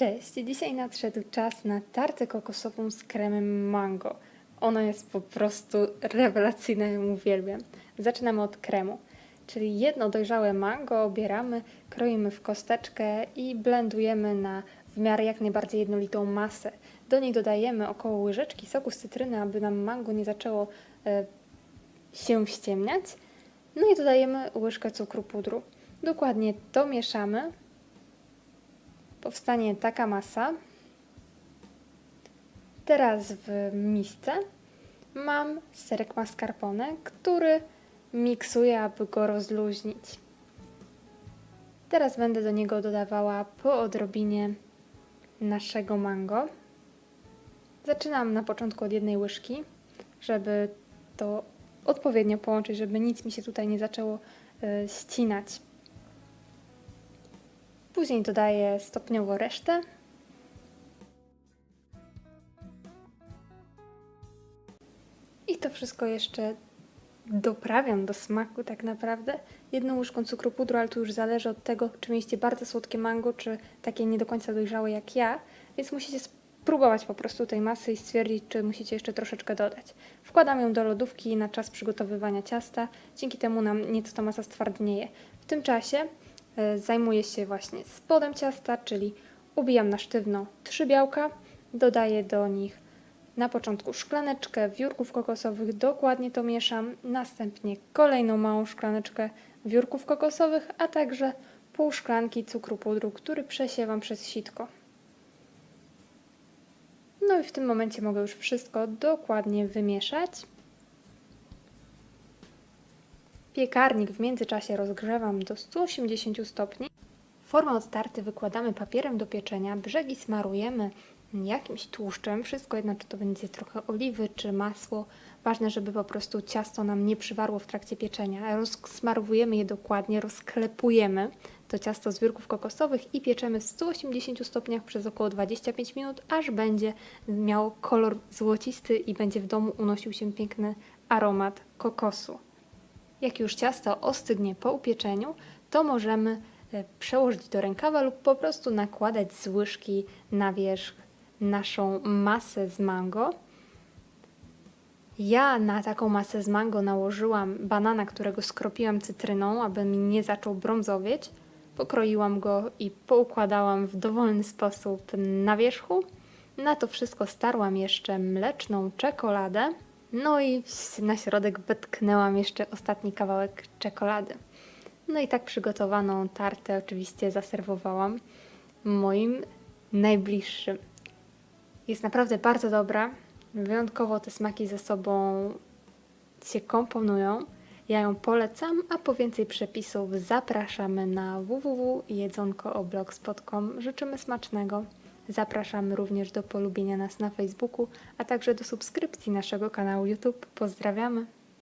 Cześć, dzisiaj nadszedł czas na tartę kokosową z kremem mango. Ona jest po prostu rewelacyjna, ją uwielbiam. Zaczynamy od kremu, czyli jedno dojrzałe mango obieramy, kroimy w kosteczkę i blendujemy na w miarę jak najbardziej jednolitą masę. Do niej dodajemy około łyżeczki soku z cytryny, aby nam mango nie zaczęło e, się ściemniać. No i dodajemy łyżkę cukru pudru. Dokładnie to mieszamy powstanie taka masa. Teraz w misce mam serek mascarpone, który miksuję, aby go rozluźnić. Teraz będę do niego dodawała po odrobinie naszego mango. Zaczynam na początku od jednej łyżki, żeby to odpowiednio połączyć, żeby nic mi się tutaj nie zaczęło y, ścinać. Później dodaję stopniowo resztę. I to wszystko jeszcze doprawiam do smaku tak naprawdę. Jedną łyżką cukru pudru, ale to już zależy od tego, czy mieliście bardzo słodkie mango, czy takie nie do końca dojrzałe jak ja. Więc musicie spróbować po prostu tej masy i stwierdzić, czy musicie jeszcze troszeczkę dodać. Wkładam ją do lodówki na czas przygotowywania ciasta. Dzięki temu nam nieco ta masa stwardnieje. W tym czasie zajmuję się właśnie spodem ciasta, czyli ubijam na sztywno trzy białka, dodaję do nich na początku szklaneczkę wiórków kokosowych, dokładnie to mieszam, następnie kolejną małą szklaneczkę wiórków kokosowych, a także pół szklanki cukru pudru, który przesiewam przez sitko. No i w tym momencie mogę już wszystko dokładnie wymieszać. Piekarnik w międzyczasie rozgrzewam do 180 stopni. Formę od tarty wykładamy papierem do pieczenia, brzegi smarujemy jakimś tłuszczem, wszystko jedno, czy to będzie trochę oliwy, czy masło. Ważne, żeby po prostu ciasto nam nie przywarło w trakcie pieczenia. Rozsmarowujemy je dokładnie, rozklepujemy to ciasto z wiórków kokosowych i pieczemy w 180 stopniach przez około 25 minut, aż będzie miało kolor złocisty i będzie w domu unosił się piękny aromat kokosu. Jak już ciasto ostygnie po upieczeniu, to możemy e, przełożyć do rękawa lub po prostu nakładać z łyżki na wierzch naszą masę z mango. Ja na taką masę z mango nałożyłam banana, którego skropiłam cytryną, aby mi nie zaczął brązowieć. Pokroiłam go i poukładałam w dowolny sposób na wierzchu. Na to wszystko starłam jeszcze mleczną czekoladę. No i na środek wetknęłam jeszcze ostatni kawałek czekolady. No i tak przygotowaną tartę oczywiście zaserwowałam moim najbliższym. Jest naprawdę bardzo dobra. Wyjątkowo te smaki ze sobą się komponują. Ja ją polecam, a po więcej przepisów zapraszamy na www.jedzonkooblogs.com. Życzymy smacznego. Zapraszamy również do polubienia nas na Facebooku, a także do subskrypcji naszego kanału YouTube. Pozdrawiamy!